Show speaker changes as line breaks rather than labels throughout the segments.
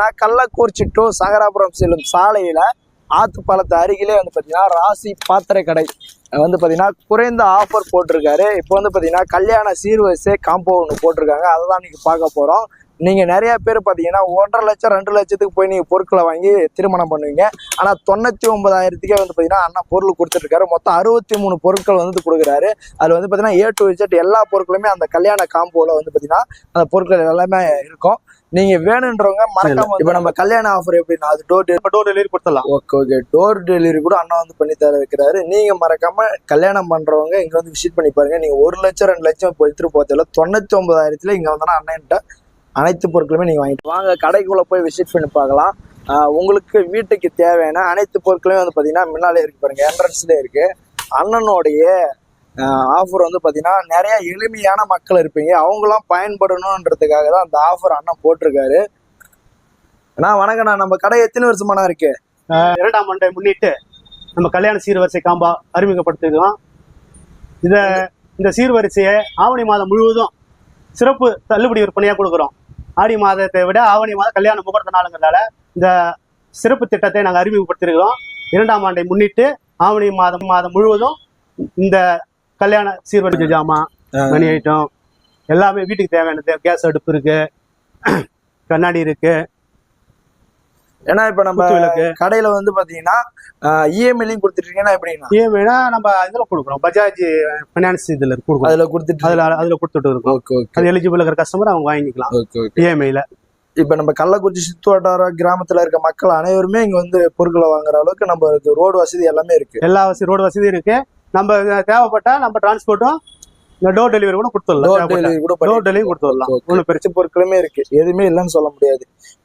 நான் கள்ளக்குறிச்சி டு சங்கராபுரம் செல்லும் சாலையில் ஆத்துப்பாலத்து அருகிலே வந்து பார்த்தீங்கன்னா ராசி பாத்திரை கடை. வந்து பார்த்தீங்கன்னா குறைந்த ஆஃபர் போட்டிருக்காரு. இப்போ வந்து பார்த்தீங்கன்னா கல்யாண சீர்வரிசை காம்போ ஒன்று போட்டிருக்காங்க. அதை தான் இன்றைக்கி பார்க்க போகிறோம் நீங்கள் நிறைய பேர் பார்த்தீங்கன்னா ஒன்றரை லட்சம் ரெண்டு லட்சத்துக்கு போய் நீங்கள் பொருட்களை வாங்கி திருமணம் பண்ணுவீங்க. ஆனால் தொண்ணூற்றி ஒன்பதாயிரத்துக்கே வந்து பார்த்தீங்கன்னா அண்ணா பொருள் கொடுத்துட்ருக்காரு மொத்தம் அறுபத்தி மூணு பொருட்கள் வந்து கொடுக்குறாரு. அதில் வந்து பார்த்தீங்கன்னா ஏ டு Z எல்லா பொருட்களுமே அந்த கல்யாண காம்போவில் வந்து பார்த்தீங்கன்னா அந்த பொருட்கள் எல்லாமே இருக்கும். நீங்க வேணுன்றவங்க மறக்காம இப்போ நம்ம கல்யாண ஆஃபர் எப்படின்னா அது டோர்
இப்போ டோர் டெலிவரி கொடுத்துடலாம்.
ஓகே ஓகே டோர் டெலிவரி கூட அண்ணா வந்து பண்ணி தர வைக்கிறாரு. நீங்க மறக்காம கல்யாணம் பண்றவங்க இங்க வந்து விசிட் பண்ணி பாருங்க. நீங்க ஒரு லட்சம் ரெண்டு லட்சம் எடுத்துட்டு போறதுல தொண்ணூத்தி ஒன்பதாயிரத்துல இங்க வந்தா அண்ணன்ட்ட அனைத்து பொருட்களுமே நீங்கள் வாங்கிட்டு வாங்க. கடைக்குள்ளே போய் விசிட் பண்ணி பார்க்கலாம். உங்களுக்கு வீட்டுக்கு தேவையான அனைத்து பொருட்களையும் வந்து பார்த்தீங்கன்னா முன்னாலே இருக்கு பாருங்க. என்ட்ரன்ஸ்ல இருக்கு. அண்ணனுடைய ஆஃபர் வந்து பார்த்தீங்கன்னா நிறைய எளிமையான மக்கள் இருப்பீங்க. அவங்களாம் பயன்படணுன்றதுக்காக தான் அந்த ஆஃபர் அண்ணன் போட்டிருக்காரு. அண்ணா வணக்கண்ணா நம்ம கடை எத்தனை வருஷமாண்ணா இருக்கு?
இரண்டாம் ஆண்டை முன்னிட்டு நம்ம கல்யாண சீர்வரிசை காம்பா அறிமுகப்படுத்திருக்கோம் இதை இந்த சீர்வரிசையை ஆவணி மாதம் முழுவதும் சிறப்பு தள்ளுபடி விற்பனையாக கொடுக்குறோம். ஆடி மாதத்தை விட ஆவணி மாதம் கல்யாண முகூர்த்த நாளுங்கிறதால இந்த சிறப்பு திட்டத்தை நாங்கள் அறிமுகப்படுத்தியிருக்கிறோம் இரண்டாம் ஆண்டை முன்னிட்டு ஆவணி மாதம் மாதம் முழுவதும் இந்த கல்யாண சீர்வரிசை ஜாமான் மணி ஐட்டம் எல்லாமே வீட்டுக்கு தேவையானது. கேஸ் அடுப்பு இருக்கு கண்ணாடி இருக்கு
ஏன்னா இப்ப நம்ம கடையில வந்து பாத்தீங்கன்னா இஎம்ஐலையும் கொடுத்துட்டீங்கன்னா எப்படின்னா?
இஎம்ஐனா நம்ம இதுல கொடுக்குறோம் பஜாஜ் ஃபைனான்ஸ் இதுல கொடுக்குறோம்
அதுல கொடுத்துட்டு
அதுல அதுல கொடுத்துட்டு இருக்கோம்
ஓகே
அது எலிஜிபிள் இருக்கிற கஸ்டமர் அவங்க வாங்கிக்கலாம்.
ஓகே
இஎம்ஐல
இப்ப நம்ம கள்ளக்குறிச்சி சுத்து வட்டார கிராமத்துல இருக்க மக்கள் அனைவருமே இங்க வந்து பொருட்களை வாங்குற அளவுக்கு நம்ம ரோடு வசதி எல்லாமே இருக்கு.
எல்லா வசதி ரோடு வசதி இருக்கு. நம்ம தேவைப்பட்டா நம்ம டிரான்ஸ்போர்ட்டும் டோர் டெலிவரி கூட கொடுத்துடலாம்.
டோர் டெலிவரி கூட
டோர் டெலிவரி கொடுத்துடலாம்.
Okay, okay. பிரிச்ச பொருட்களுமே இருக்கு. எதுவுமே இல்லைன்னு சொல்ல முடியாது.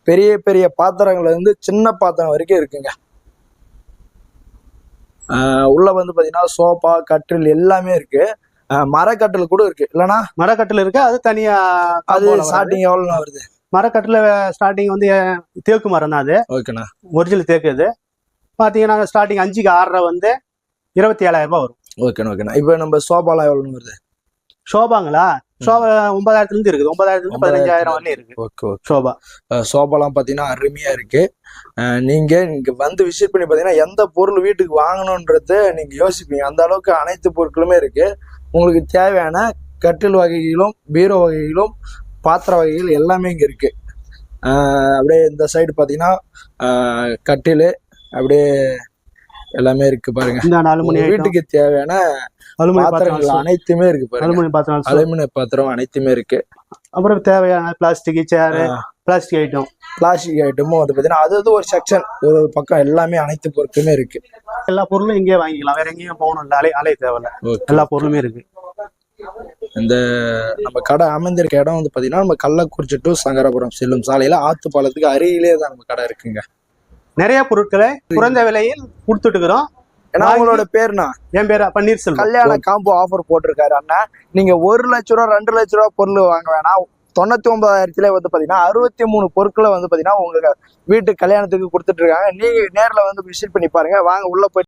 பெரிய பெரிய பாத்திரங்கள்ல இருந்து சின்ன பாத்திரம் வரைக்கும் இருக்குங்க. உள்ள வந்து பாத்தீங்கன்னா சோஃபா கட்டில் எல்லாமே இருக்கு. மரக்கட்டில் கூட இருக்கு. இல்லனா
மரக்கட்டில் இருக்கு? அது தனியா
அது. ஸ்டார்டிங் எவ்வளவு வருது?
மரக்கட்டில் ஸ்டார்டிங் வந்து தேக்கு மரம் தான் அது.
ஓகேண்ணா.
ஒரிஜினல் தேக்கு இது. பாத்தீங்கன்னா ஸ்டார்டிங் அஞ்சுக்கு ஆறரை வந்து இருபத்தி ஏழாயிரம் ரூபாய் வரும்.
ஓகேண்ணா ஓகேண்ணா. இப்போ நம்ம சோஃபாலாம் எவ்வளவு வருது?
ஷோபாங்களா ஷோபா ஒன்பதாயிரத்துல இருந்து இருக்குது. ஒன்பதாயிரத்துல இருந்து பதினஞ்சாயிரம் வரலையும் இருக்கு
ஓகே
ஷோபா
சோஃபாலாம் பார்த்தீங்கன்னா அருமையா இருக்கு. நீங்க இங்க வந்து விசிட் பண்ணி பார்த்தீங்கன்னா எந்த பொருள் வீட்டுக்கு வாங்கணுன்றத நீங்க யோசிப்பீங்க. அந்த அளவுக்கு அனைத்து பொருட்களுமே இருக்கு. உங்களுக்கு தேவையான கட்டில் வகைகளும் பீரோ வகைகளும் பாத்திர வகைகள் எல்லாமே இங்க இருக்கு. அப்படியே இந்த சைடு பார்த்தீங்கன்னா அஹ் கட்டில் அப்படியே எல்லாமே இருக்கு பாருங்க.
இந்த அலுமினி
உங்க வீட்டுக்கு தேவையான
அலுமினி
பாத்திரங்கள் அனைத்துமே இருக்கு பாருங்க.
அலுமினி பாத்திரம்
அலுமினிய பாத்திரம் அனைத்துமே இருக்கு.
அப்புறம் தேவையான plastic chair plastic item
plastic ஐட்டமும் வந்து பார்த்தீங்கன்னா அது அது ஒரு செக்ஷன் ஒரு ஒரு பக்கம் எல்லாமே அனைத்து பொருட்களுமே இருக்கு.
எல்லா பொருளும் இங்கே வாங்கிக்கலாம். வேற எங்கேயும் போகணும் இல்லை அலை அலைய தேவையில்ல எல்லா பொருளுமே இருக்கு.
இந்த நம்ம கடை அமைந்திருக்க இடம் வந்து பார்த்தீங்கன்னா நம்ம கள்ளக்குறிச்சி டு சங்கராபுரம் செல்லும் சாலையில ஆத்து பாலத்துக்கு அருகிலே தான் நம்ம கடை இருக்குங்க.
நிறைய பொருட்களை குறைந்த விலையில் கொடுத்துட்டு இருக்கிறோம்
ஏன்னா அவங்களோட பேர்னா?
என் பேர் பன்னீர்செல்வம்
கல்யாண காம்போ ஆஃபர் போட்டிருக்காரு அண்ணா. நீங்க ஒரு லட்ச ரூபா ரெண்டு லட்ச ரூபா பொருள் வாங்க வேணாம். தொண்ணூத்தி ஒன்பதாயிரத்துல வந்து பாத்தீங்கன்னா அறுபத்தி மூணு பொருட்களை வந்து பாத்தீங்கன்னா உங்களுக்கு வீட்டு கல்யாணத்துக்கு கொடுத்துட்டு இருக்காங்க. நீங்க நேர்ல வந்து விசிட் பண்ணி பாருங்க. வாங்க உள்ள போய்